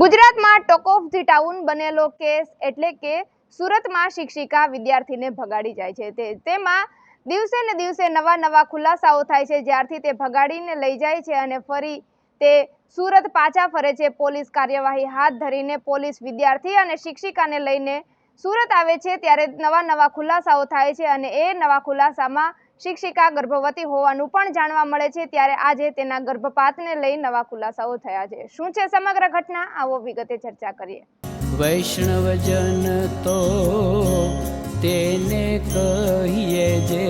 ગુજરાતમાં talk of the town બનેલો case એટલે કે સુરતમાં શિક્ષિકા વિદ્યાર્થીને ભગાડી જાય છે. તે, તેમાં દિવસે ને દિવસે નવા નવા ખુલાસાઓ થાય છે. જ્યારથી તે ભગાડીને લઈ જાય છે અને ફરી તે સુરત પાછા ફરે છે. પોલીસ કાર્યવાહી હાથ ધરીને પોલીસ વિદ્યાર્થી અને શિક્ષિકાને લઈને સુરત આવે છે ત્યારે નવા નવા ખુલાસાઓ થાય છે અને એ નવા ખુલાસામાં શિક્ષિકા ગર્ભવતી હોવાનું પણ જાણવા મળે છે. ત્યારે આજે તેના ગર્ભપાતને લઈ નવા ખુલાસાઓ થયા છે. શું છે સમગ્ર ઘટના? આવો વિગતે ચર્ચા કરીએ. વૈષ્ણવજન તો તેને કહીએ જે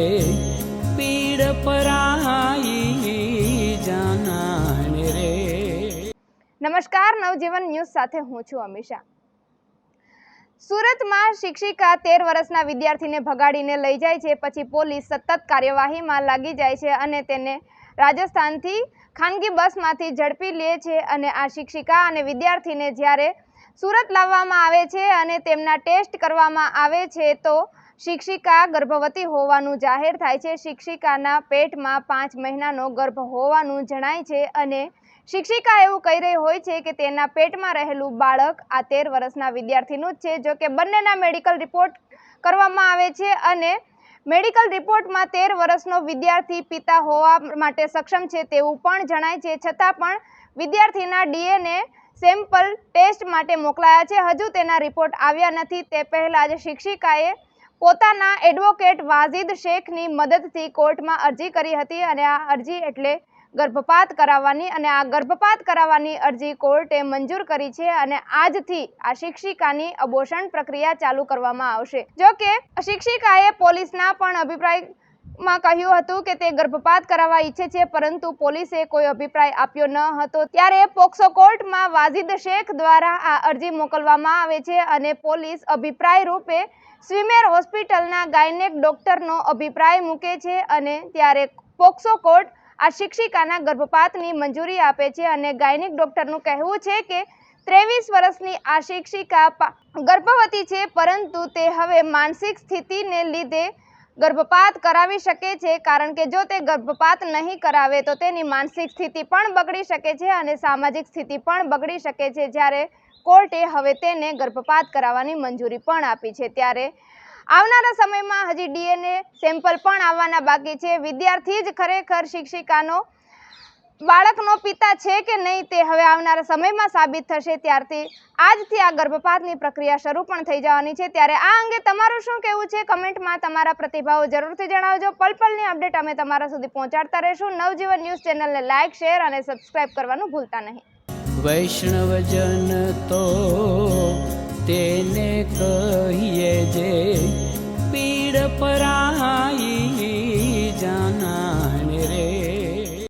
પીડ પરાઈ જાના રે. નમસ્કાર નવજીવન ન્યૂઝ સાથે હું છું અમીષા. સુરતમાં શિક્ષિકા તેર વર્ષના વિદ્યાર્થીને ભગાડીને લઈ જાય છે, પછી પોલીસ સતત કાર્યવાહીમાં લાગી જાય છે અને તેને રાજસ્થાનથી ખાનગી બસમાંથી ઝડપી લે છે અને આ શિક્ષિકા અને વિદ્યાર્થીને જ્યારે સુરત લાવવામાં આવે છે અને તેમના ટેસ્ટ કરવામાં આવે છે, તો શિક્ષિકા ગર્ભવતી હોવાનું જાહેર થાય છે. શિક્ષિકાના પેટમાં પાંચ મહિનાનો ગર્ભ હોવાનું જણાય છે અને શિક્ષિકા એવું કહી રહી હોય છે કે તેના પેટમાં રહેલું બાળક આ તેર વર્ષના વિદ્યાર્થીનું જ છે, જો કે બંનેના મેડિકલ રિપોર્ટ કરવામાં આવે છે અને મેડિકલ રિપોર્ટમાં તેર વર્ષનો વિદ્યાર્થી પિતા હોવા માટે સક્ષમ છે તેવું પણ જણાય છે. છતાં પણ વિદ્યાર્થીના ડીએનએ સેમ્પલ ટેસ્ટ માટે મોકલાયા છે. હજુ તેના રિપોર્ટ આવ્યા નથી. તે પહેલાં જ શિક્ષિકાએ પોતાના એડવોકેટ વાઝિદ શેખની મદદથી કોર્ટમાં અરજી કરી હતી અને આ અરજી એટલે ગર્ભપાત કરાવવાની અને આ ગર્ભપાત કરાવવાની અરજી કોર્ટે મંજૂર કરી છે અને આજથી આ શિક્ષિકાની અબોષણ પ્રક્રિયા ચાલુ કરવામાં આવશે. જો કે શિક્ષિકાએ પોલીસના પણ અભિપ્રાયમાં કહ્યું હતું કે તે ગર્ભપાત કરાવવા ઈચ્છે છે, પરંતુ પોલીસે કોઈ અભિપ્રાય આપ્યો ન હતો. ત્યારે પોક્સો કોર્ટમાં વાઝિદ શેખ દ્વારા આ અરજી મોકલવામાં આવે છે અને પોલીસ અભિપ્રાય રૂપે સ્વિમેર હોસ્પિટલના ગાયનેક ડોક્ટરનો અભિપ્રાય મૂકે છે અને ત્યારે પોક્સો કોર્ટ આ શિક્ષિકાના ગર્ભપાતની મંજૂરી આપે છે અને ગાયનેક ડોક્ટરનું કહેવું છે કે ત્રેવીસ વર્ષની આ શિક્ષિકા ગર્ભવતી છે, પરંતુ તે હવે માનસિક સ્થિતિને લીધે ગર્ભપાત કરાવી શકે છે. કારણ કે જો તે ગર્ભપાત નહીં કરાવે તો તેની માનસિક સ્થિતિ પણ બગડી શકે છે અને સામાજિક સ્થિતિ પણ બગડી શકે છે. જ્યારે કોર્ટે હવે તેને ગર્ભપાત કરાવવાની મંજૂરી પણ આપી છે. ત્યારે આવનારા સમયમાં હજી ડીએનએ સેમ્પલ પણ આવવાના બાકી છે. વિદ્યાર્થી જ ખરેખર શિક્ષિકાનો બાળકનો પિતા છે કે નહીં તે હવે આવનારા સમયમાં સાબિત થશે. ત્યારથી આજથી આ ગર્ભપાતની પ્રક્રિયા શરૂ પણ થઈ જવાની છે. ત્યારે આ અંગે તમારું શું કહેવું છે? કમેન્ટમાં તમારા પ્રતિભાવો જરૂરથી જણાવજો. પલપલની અપડેટ અમે તમારા સુધી પહોંચાડતા રહીશું. નવજીવન ન્યૂઝ ચેનલને લાઇક શેર અને સબસ્ક્રાઇબ કરવાનું ભૂલતા નહીં. વૈષ્ણવજન તો તેને કહીએ જે પીડ